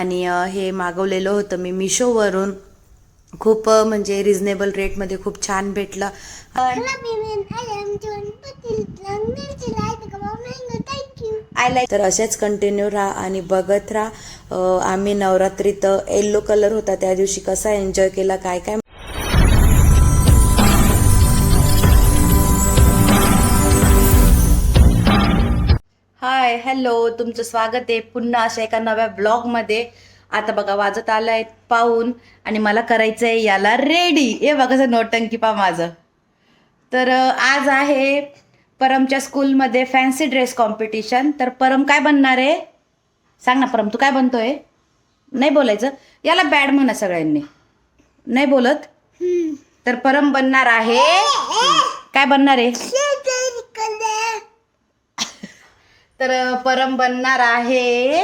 आणि हे मागवलेलं होतं. मी मिशोवरून खूप म्हणजे रिझनेबल रेटमध्ये खूप छान भेटलं. आय लाईक तर असेच कंटिन्यू राहा आणि बघत राहा. आम्ही नवरात्रीत येल्लो कलर होता. त्या दिवशी कसा एन्जॉय केला काय काय हाय हॅलो तुमचं स्वागत आहे पुन्हा अशा एका नव्या ब्लॉगमध्ये. आता बघा वाजत आलं आहे पाहून आणि मला करायचं आहे याला रेडी. हे बघा कसं नोटंकी पा माझं. तर आज आहे परमच्या स्कूलमध्ये फॅन्सी ड्रेस कॉम्पिटिशन. तर परम काय बनणार आहे? सांग ना परम तू काय बनतोय? नाही बोलायचं. याला बॅड म्हणा सगळ्यांनी. नाही बोलत? तर परम बनणार आहे. काय बनणार आहे? तर परम बनणार आहे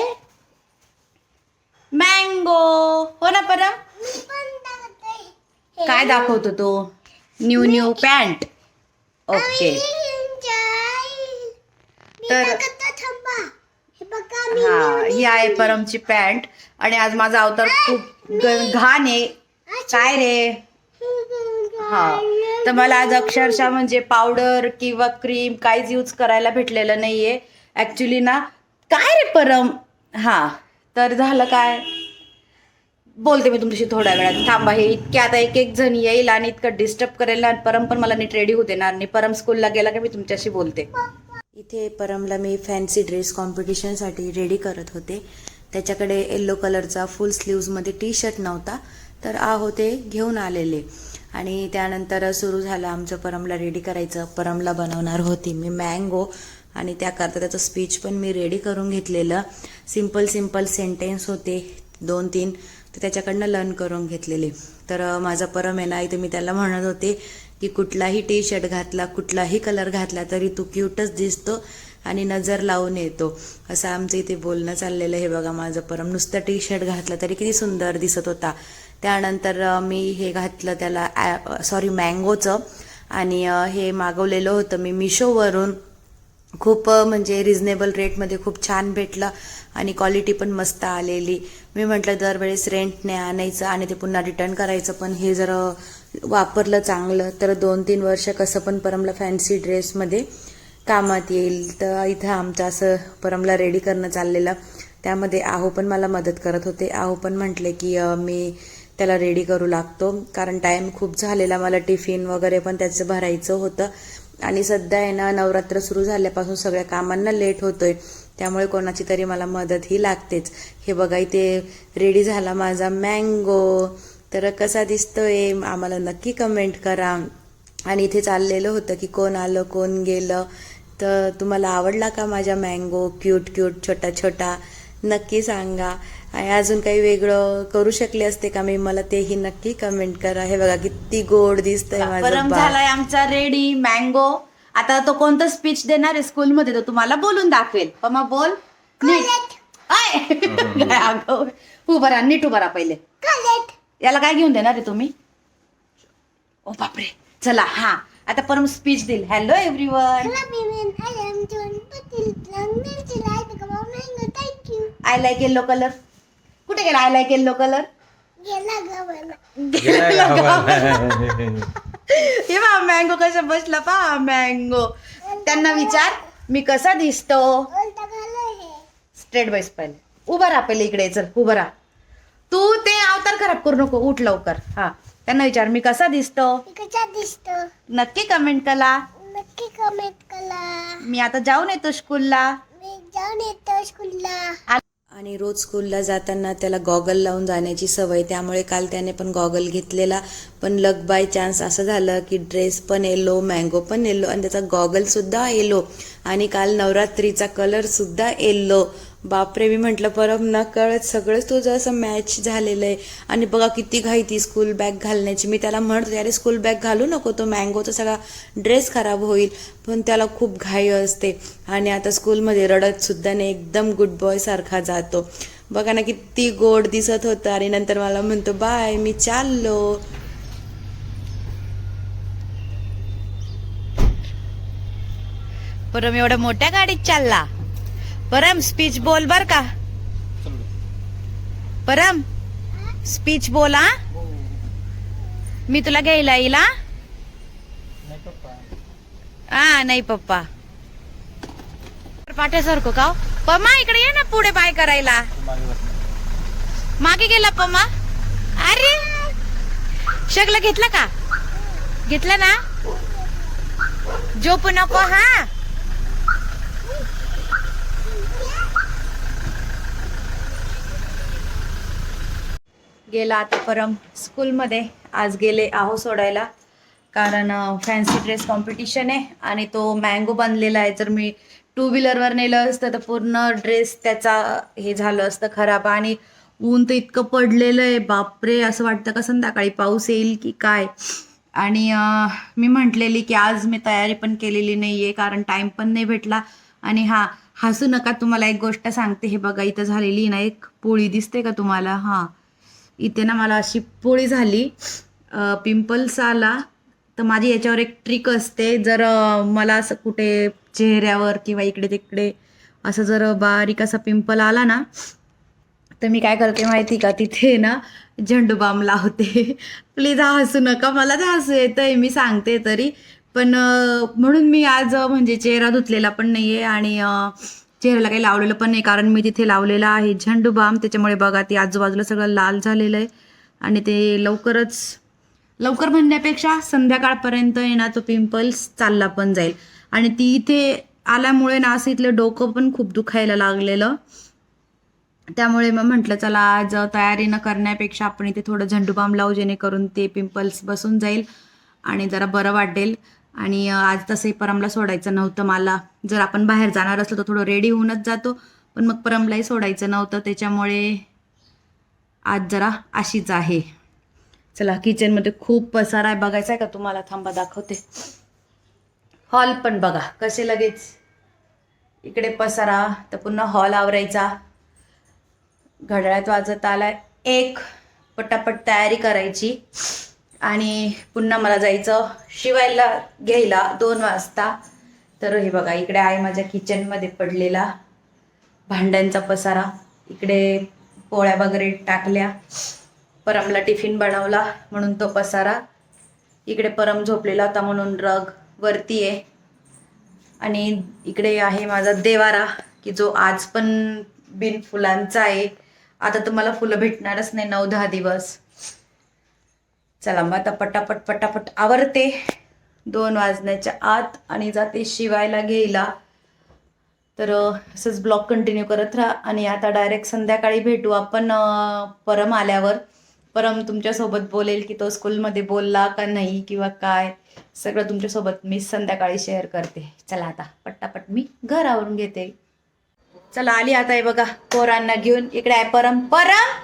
मँगो. हो ना परम. काय दाखवतो तो? New new pant. ओके. तर-. हे हा आहे परमची पॅन्ट. आणि आज माझा अवतार खूप घाण आहे. काय रे? हा. तर मला आज अक्षरशः म्हणजे पावडर किंवा क्रीम काहीच यूज करायला भेटलेलं नाहीये. ॲक्च्युली ना काय रे परम? हां तर झालं काय? बोलते मी तुमच्याशी थोड्या वेळात. थांबा हे इतके आता एक एक जण येईल आणि इतकं डिस्टर्ब करेल ना परम पण मला नीट रेडी होते ना आणि परम स्कूलला गेला की मी तुमच्याशी बोलते. इथे परमला मी फॅन्सी ड्रेस कॉम्पिटिशनसाठी रेडी करत होते. त्याच्याकडे येल्लो कलरचा फुल स्लीव्जमध्ये टी शर्ट नव्हता तर आहो ते घेऊन आलेले. आणि त्यानंतर सुरू झालं आमचं परमला रेडी करायचं. परमला बनवणार होती मी मँगो आणि त्याकरता त्याचं स्पीच पण मी रेडी करून घेतलेलं. सिंपल सिंपल सेंटेन्स होते दोन तीन. तर त्याच्याकडनं लर्न करून घेतलेले. तर माझा परम आहे ना इथे मी त्याला म्हणत होते की कुठलाही टी शर्ट घातला कुठलाही कलर घातला तरी तू क्यूटच दिसतो आणि नजर लावून येतो. असं आमचं इथे बोलणं चाललेलं हे बघा माझं परम नुसतं टी शर्ट घातलं तरी किती सुंदर दिसत होता. त्यानंतर मी हे घातलं त्याला सॉरी मँगोचं आणि हे मागवलेलं होतं मी मिशोवरून खूप म्हणजे रिझनेबल रेटमध्ये खूप छान भेटलं आणि क्वालिटी पण मस्त आलेली. मी म्हटलं दरवेळेस रेंटने आणायचं आणि ते पुन्हा रिटर्न करायचं पण हे जर वापरलं चांगलं तर दोन तीन वर्ष कसं पण परमला फॅन्सी ड्रेसमध्ये कामात येईल. तर इथं आमचं असं परमला रेडी करणं चाललेलं. त्यामध्ये आहो पण मला मदत करत होते. आहो पण म्हटले की मी त्याला रेडी करू लागतो. कारण टाईम खूप झालेला. मला टिफिन वगैरे पण त्याचं भरायचं होतं. आणि सध्या आहे ना नवरात्र सुरू झाल्यापासून सगळ्या कामांना लेट होतोय. त्यामुळे कोणाची तरी मला मदत ही लागतेच. हे बघा इथे रेडी झाला माझा मँगो तर कसा दिसतोय? आम्हाला नक्की कमेंट करा. आणि इथे चाललेलं होतं की कोण आलं कोण गेलं. तर तुम्हाला आवडला का माझ्या मँगो क्यूट क्यूट छोटा छोटा. नक्की सांगा. अजून काही वेगळं करू शकले असते का मी मला तेही नक्की कमेंट करा हे बघा किती गोड दिसतंय माझं परम बाळ. झालाय आमचा रेडी मँगो आता तो कोणतं स्पीच देणार आहे स्कूलमध्ये तो तुम्हाला बोलून दाखवेल पमा बोल नीट आय. काय अगं. उभं राहा नीट उभं राहा पहिले. याला काय घेऊन देणार आहे तुम्ही ओ बापरे चला हा आता परम स्पीच देईल hello everyone Hello, women. I am John Patil. London to life. Come on, mango. Thank you. I like yellow colour कुठे गेला? आय लाईक येल्लो कलर गेला गावाला. हे बा मँगो कसा बसला पा मँगो त्यांना विचार मी कसा दिसतो. स्ट्रेट बाईस पहिले. उभं राहा पहिले इकडे चल उभं राहा. तू ते अवतार खराब करू नको उठ लवकर. हा. त्यांना विचार मी कसा दिसतो? कसा दिसतो? नक्की कमेंट करा. नक्की कमेंट करा. मी आता जाऊन येतो स्कूलला मी जाऊन येतो स्कूलला आणि रोज स्कूलला जाताना त्याला गॉगल लावून जाण्याची सवय त्यामुळे काल त्याने पण गॉगल घेतलेला. पण लक बाय चान्स असं झालं की ड्रेस पण येलो मँगो पण येलो आणि त्याचा गॉगलसुद्धा येलो आणि काल नवरात्रीचा कलर सुद्धा येल्लो बापरे मी म्हटलं परम न कळत सगळंच तुझं असं मॅच झालेलं आहे. आणि बघा किती घाई ती स्कूल बॅग घालण्याची. मी त्याला म्हणत होते अरे स्कूल बॅग घालू नको तो मँगोचा सगळा ड्रेस खराब होईल. पण त्याला खूप घाई असते. आणि आता स्कूलमध्ये रडत सुद्धा नाही एकदम गुड बॉय सारखा जातो. बघा ना किती गोड दिसत होतं. आणि नंतर मला म्हणतो बाय मी चाललो. परम एवढ्या मोठ्या गाडीत चालला. परम स्पीच बोल बर का? परम स्पीच बोला मी तुला घ्यायला येईल हा? नाही पप्पा. पाठ्यासारखं का हो? पम्मा इकडे ये ना पुढे बाय करायला. मागे गेला पम्मा. अरे! शकला घेतला का? घेतला ना? झोपू नको हा? गेला आता परम स्कूलमध्ये आज गेले आहो सोडायला. कारण फॅन्सी ड्रेस कॉम्पिटिशन आहे आणि तो मँगो बनलेला आहे. जर मी टू व्हीलरवर नेलं असतं तर पूर्ण ड्रेस त्याचा हे झालं असतं खराब. आणि ऊन तर इतकं पडलेलं आहे. बापरे असं वाटतं का संध्याकाळी पाऊस येईल की काय. आणि मी म्हटलेली की आज मी तयारी पण केलेली नाही आहे कारण टाईम पण नाही भेटला. आणि हा हसू नका तुम्हाला एक गोष्ट सांगते. हे बघा इथं झालेली ना एक पोळी दिसते का तुम्हाला? हां. इथे ना मला अशी पोळी झाली. पिंपल्स आला तर माझी याच्यावर एक ट्रिक असते. जर मला असं कुठे चेहऱ्यावर किंवा इकडे तिकडे असं जर बारीक असा पिंपल आला ना तर मी काय करते माहिती का? तिथे ना झेंडू बाम लावते. प्लीज हसू नका. मला ते हसू येतंय. मी सांगते तरी. पण म्हणून मी आज म्हणजे चेहरा धुतलेला पण नाही आहे आणि चेहऱ्याला काही लावलेलं पण नाही कारण मी तिथे लावलेला आहे झेंडू बाम. त्याच्यामुळे बघा ते आजूबाजूला सगळं लाल झालेलं आहे. आणि ते लवकरच लवकर म्हणण्यापेक्षा संध्याकाळपर्यंत येणार तो पिंपल्स चालला पण जाईल. आणि ती इथे आल्यामुळे ना असं इथलं डोकं पण खूप दुखायला लागलेलं. त्यामुळे मग म्हटलं चला आज तयारी न करण्यापेक्षा आपण इथे थोडं झंडूबाम लावू जेणेकरून ते पिंपल्स बसून जाईल आणि जरा बरं वाटेल. आणि आज तसंही परमला सोडायचं नव्हतं मला. जर आपण बाहेर जाणार असलो तर थोडं रेडी होऊनच जातो. पण मग परमलाही सोडायचं नव्हतं. त्याच्यामुळे आज जरा अशीच आहे. चला किचनमध्ये खूप पसारा आहे. बघायचा आहे का तुम्हाला? थांबा दाखवते. हॉल पण बघा. कसे लगेच? इकडे पसारा. तर पुन्हा हॉल आवरायचा. घड्याळात वाजत आलाय. एक पटापट तयारी करायची. आणि पुन्हा मला जायचं शिवायला घ्यायला दोन वाजता. तर हे बघा इकडे आहे माझ्या किचनमध्ये पडलेला भांड्यांचा पसारा. इकडे पोळ्या वगैरे टाकल्या. परमला टिफिन बनवला म्हणून तो पसारा. इकडे परम झोपलेला होता म्हणून रग वरती आहे. आणि इकडे आहे माझा देवारा की जो आज पण बिन फुलांचा आहे. आता तुम्हाला फुलं भेटणारच नाही नऊ दहा दिवस. चला मग आता पटापट पटापट आवरते. दोन वाजण्याच्या आत आणि जाते शिवायला घ्यायला. तर असंच ब्लॉग कंटिन्यू करत राहा आणि आता डायरेक्ट संध्याकाळी भेटू आपण परम आल्यावर. परम तुमच्यासोबत बोलेल की तो स्कूलमध्ये बोलला का नाही किंवा काय. सगळं तुमच्यासोबत मी संध्याकाळी शेअर करते. चला आता पट्टापट मी घर आवरून घेते. चला आली आता हे बघा पोरांना घेऊन. इकडे आहे परम. परम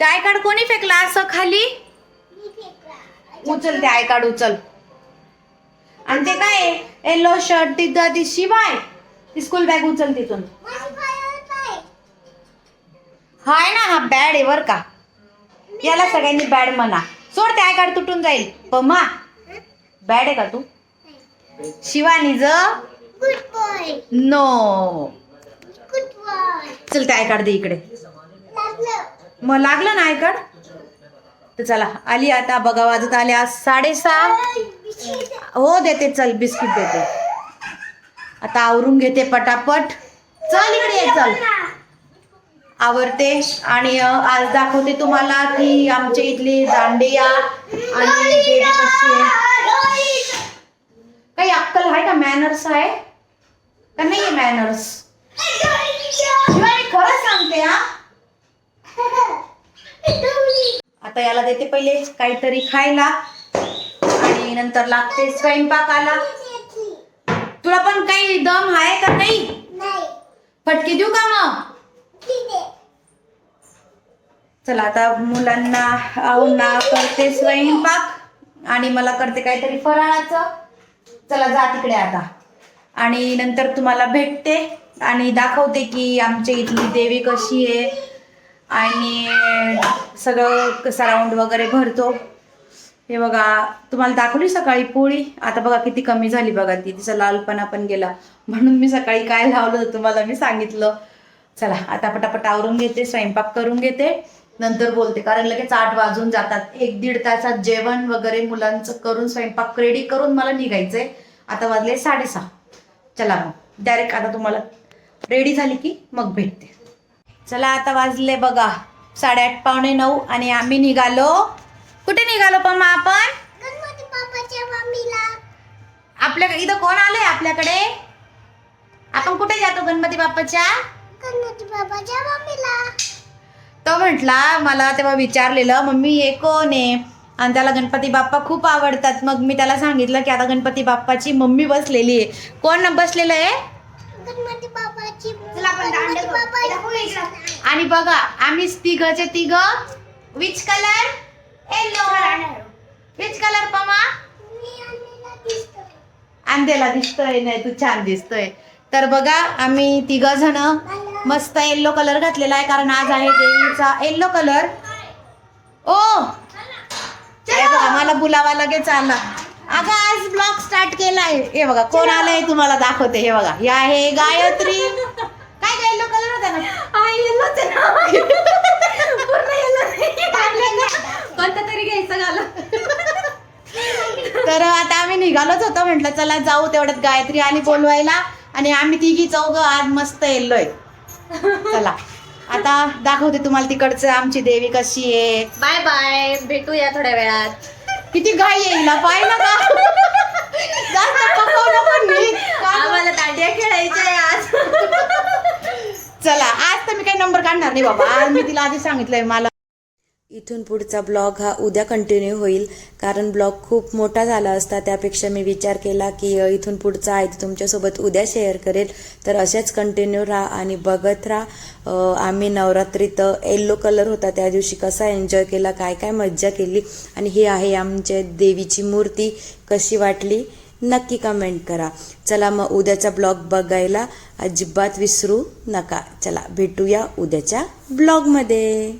काय काढ कोणी फेकला असं खाली? उचल ते आय कार्ड उचल. आणि ते काय येलो शर्ट तिथं ती शिवाय. ती स्कूल बॅग उचल तिथून. हाय ना हा बॅड आहे बर का. याला सगळ्यांनी बॅड म्हणा. सोड ते आय कार्ड तुटून जाईल. पम्मा बॅड आहे का तू? शिवानी ज? Good boy no good boy चल ते आय कार्ड दे इकडे. मग लागलं ना आय कार्ड तर चला आली आता बघा वाजत आले आज साडेसहा. हो देते चल बिस्किट देते. आता आवरून घेते पटापट. चल इकडे ये चल. आवरते आणि आज दाखवते तुम्हाला की आमच्या इथली दांडिया आणि काही अक्कल आहे का? मॅनर्स आहे? का नाही मॅनर्स शिवाय खरंच सांगते हा आता याला देते पहिले काहीतरी खायला. आणि नंतर लागते स्वयंपाकाला तुला पण काही दम आहे का नाही? नाही. फटके देऊ का मग? चला आता मुलांना आऊंना करते स्वयंपाक. आणि मला करते काहीतरी फराळाचं. चला जा तिकडे आता. आणि नंतर तुम्हाला भेटते. आणि दाखवते की आमच्या इथली देवी कशी आहे. आणि सगळं सराउंड वगैरे भरतो. हे बघा तुम्हाला दाखवली सकाळी पोळी? आता बघा किती कमी झाली बघा ती. तिचा लालपणा पण गेला. म्हणून मी सकाळी काय लावलं तुम्हाला मी सांगितलं. चला आता पटापट आवरून घेते स्वयंपाक करून घेते. नंतर बोलते कारण लगेच आठ वाजून जातात. एक दीड तासात जेवण वगैरे मुलांचं करून स्वयंपाक रेडी करून मला निघायचंय. आता वाजले साडेसहा. चला मग डायरेक्ट आता तुम्हाला रेडी झाली की मग भेटते. चला आता वाजले बघा. साडेआठ पावणे नऊ आणि आम्ही निघालो. कुठे निघालो पण आपण? आपल्या इथं कोण आलंय आपल्याकडे? आपण कुठे जातो गणपती बाप्पाच्या? गणपती बाप्पाच्या मम्मीला तो म्हटला मला तेव्हा विचारलेलं मम्मी हे कोण आहे? आणि त्याला गणपती बाप्पा खूप आवडतात. मग मी त्याला सांगितलं की आता गणपती बाप्पाची मम्मी बसलेली आहे. कोण बसलेलं आहे? गणपती आणि बघा आम्ही तिघचे तिघ. Which colour yellow which colour पमा? अंधेला दिसतोय. नाही तू छान दिसतोय. तर बघा आम्ही तिघ जण मस्त येल्लो कलर घातलेला आहे कारण आज आहे देवीचा येल्लो कलर ओ! हे बघा मला बुलावा लगेच आला. अगं आज ब्लॉग स्टार्ट केलाय. हे बघा कोण आलंय तुम्हाला दाखवते. हे बघा हे आहे गायत्री काय येल्लो कलर होता ना कोणता तरी घ्यायचं घाला तर आता आम्ही निघालोच होतो म्हटलं चला जाऊ तेवढ्यात गायत्री आली बोलवायला. आणि आम्ही तिघी चौघ आज मस्त येल्लोय. चला. आता दाखवते तुम्हाला तिकडचं आमची देवी कशी आहे. Bye bye. भेटूया थोड्या वेळात. किती घाई येईल पाहिलं का जास्त पकवू नको नीट. का गं? आम्हाला दांडिया खेळायच्या आहे आज. चला आज तर मी काही नंबर काढणार नाही बाबा. आज मी तिला आधी सांगितलंय मला. इथून पुढचा ब्लॉग हा उद्या कंटिन्यू होईल. कारण ब्लॉग खूप मोठा झाला असता त्यापेक्षा मी विचार केला की इथून पुढचा आहे ते तुमच्यासोबत उद्या शेअर करेल. तर अशाच कंटिन्यू राहा आणि बघत राहा. आम्ही नवरात्रीत येल्लो कलर होता त्या दिवशी कसा एन्जॉय केला काय काय मज्जा केली. आणि ही आहे आमच्या देवीची मूर्ती. कशी वाटली? नक्की कमेंट करा. चला मग उद्याचा ब्लॉग बघायला अजिबात विसरू नका. चला भेटूया उद्याच्या ब्लॉगमध्ये